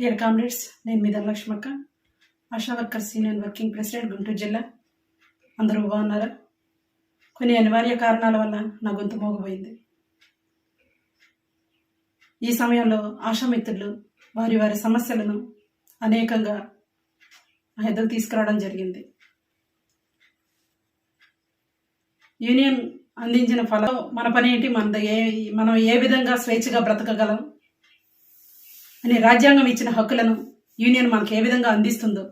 Dear comrades నేను మీ ధనలక్ష్మక్క Asha workers union working president Guntur జిల్లా. అందరూ బాగున్నారా? కొన్ని అనివార్య కారణాల వల్ల నా గొంతు మోగబోయింది. ఈ సమయంలో ఆశామిత్రులు వారి వారి సమస్యలను అనేకంగా ఎదురు తీసుకురావడం జరిగింది. యూనియన్ అందించిన ఫలం మన పని ఏంటి మన ఏ మనం ఏ విధంగా స్వేచ్ఛగా బ్రతకగలం? అని రాజ్యాంగం ఇచ్చిన హక్కులను యూనియన్ మనకు ఏ విధంగా అందిస్తుందో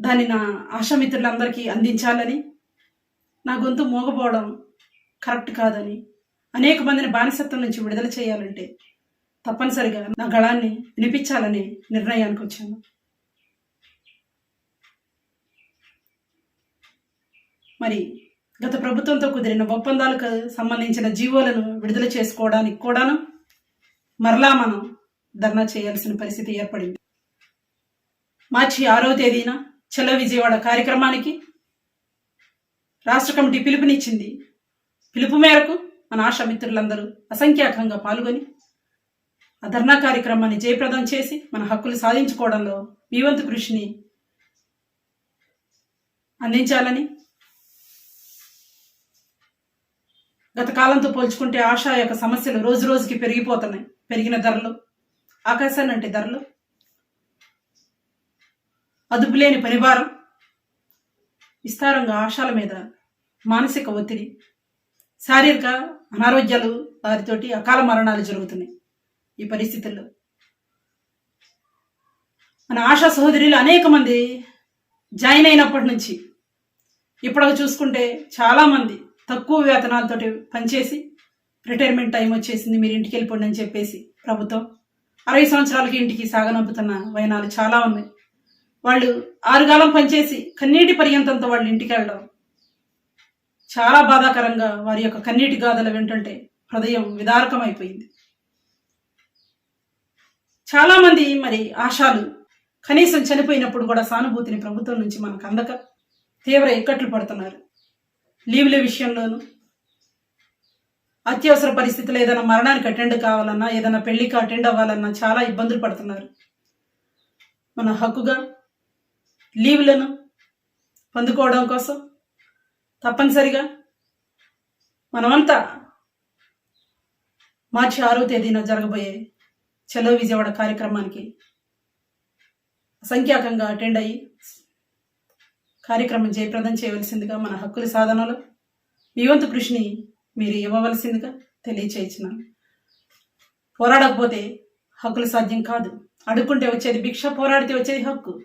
దాన్ని నా ఆశామిత్రులందరికీ అందించాలని నా గొంతు మోగపోవడం కరెక్ట్ కాదని అనేక మందిని బానిసత్వం నుంచి విడుదల చేయాలంటే తప్పనిసరిగా నా గళాన్ని వినిపించాలని నిర్ణయానికి వచ్చాను. మరి గత ప్రభుత్వంతో కుదిరిన ఒప్పందాలకు సంబంధించిన జీవోలను విడుదల చేసుకోవడానికి కూడాను మరలా మనం ధర్నా చేయాల్సిన పరిస్థితి ఏర్పడింది. మార్చి ఆరో తేదీన చలో విజయవాడ కార్యక్రమానికి రాష్ట్ర కమిటీ పిలుపునిచ్చింది. పిలుపు మేరకు మన ఆశా మిత్రులందరూ అసంఖ్యాకంగా పాల్గొని ఆ ధర్నా కార్యక్రమాన్ని జయప్రదం చేసి మన హక్కులు సాధించుకోవడంలో మీ వంతు కృషిని అందించాలని గత కాలంతో పోల్చుకుంటే ఆశా యొక్క సమస్యలు రోజు రోజుకి పెరిగిపోతున్నాయి. పెరిగిన ధరలు ఆకాశాన్నంటి ధరలు అదుపులేని పరివారం విస్తారంగా ఆశాల మీద మానసిక ఒత్తిడి శారీరక అనారోగ్యాలు వారితోటి అకాల మరణాలు జరుగుతున్నాయి ఈ పరిస్థితుల్లో. మన ఆశా సహోదరులు అనేక మంది జాయిన్ అయినప్పటి నుంచి ఇప్పటికి చూసుకుంటే చాలామంది తక్కువ వేతనాలతోటి పనిచేసి రిటైర్మెంట్ టైం వచ్చేసింది మీరు ఇంటికి వెళ్ళిపోండి అని చెప్పేసి ప్రభుత్వం. అరవై సంవత్సరాలకి ఇంటికి సాగనంపుతున్న వైనాలు చాలా ఉన్నాయి. వాళ్ళు ఆరుగాలం పనిచేసి కన్నీటి పర్యంతంతో వాళ్ళు ఇంటికి వెళ్ళడం చాలా బాధాకరంగా వారి యొక్క కన్నీటి గాథలు వింటుంటే హృదయం విదారకం అయిపోయింది మరి ఆశాలు కనీసం చనిపోయినప్పుడు కూడా సానుభూతిని ప్రభుత్వం నుంచి మనకు అందక తీవ్ర ఇక్కట్లు పడుతున్నారు. లీవుల విషయంలోనూ అత్యవసర పరిస్థితుల్లో ఏదైనా మరణానికి అటెండ్ కావాలన్నా ఏదైనా పెళ్ళికి అటెండ్ అవ్వాలన్నా చాలా ఇబ్బందులు పడుతున్నారు. మన హక్కుగా లీవులను పొందుకోవడం కోసం తప్పనిసరిగా మనమంతా మార్చి ఆరో తేదీన జరగబోయే చలో విజయవాడ కార్యక్రమానికి సంఖ్యాకంగా అటెండ్ అయ్యి కార్యక్రమం జయప్రదం చేయవలసిందిగా మన హక్కుల సాధనలో మీ వంతు కృషిని మీరు ఇవ్వవలసిందిగా తెలియచేయించినాను పోరాడకపోతే హక్కులు సాధ్యం కాదు. అడుక్కుంటే వచ్చేది భిక్ష పోరాడితే వచ్చేది హక్కు.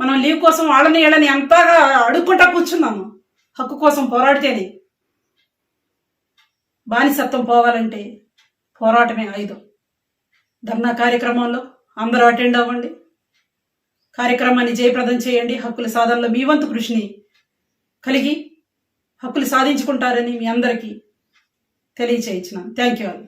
మనం లీవ్ కోసం వాళ్ళని వీళ్ళని ఎంతగా అడుక్కుంటా కూర్చున్నాము. హక్కు కోసం పోరాడితేనే బానిసత్వం పోవాలంటే పోరాటమే ఆయుధం. ధర్నా కార్యక్రమంలో అందరూ అటెండ్ అవ్వండి. కార్యక్రమాన్ని జయప్రదం చేయండి. హక్కుల సాధనలో మీ వంతు కృషిని కలిగి హక్కులు సాధించుకుంటారని మీ అందరికీ తెలియచేయించినాను థ్యాంక్ యూ ఆల్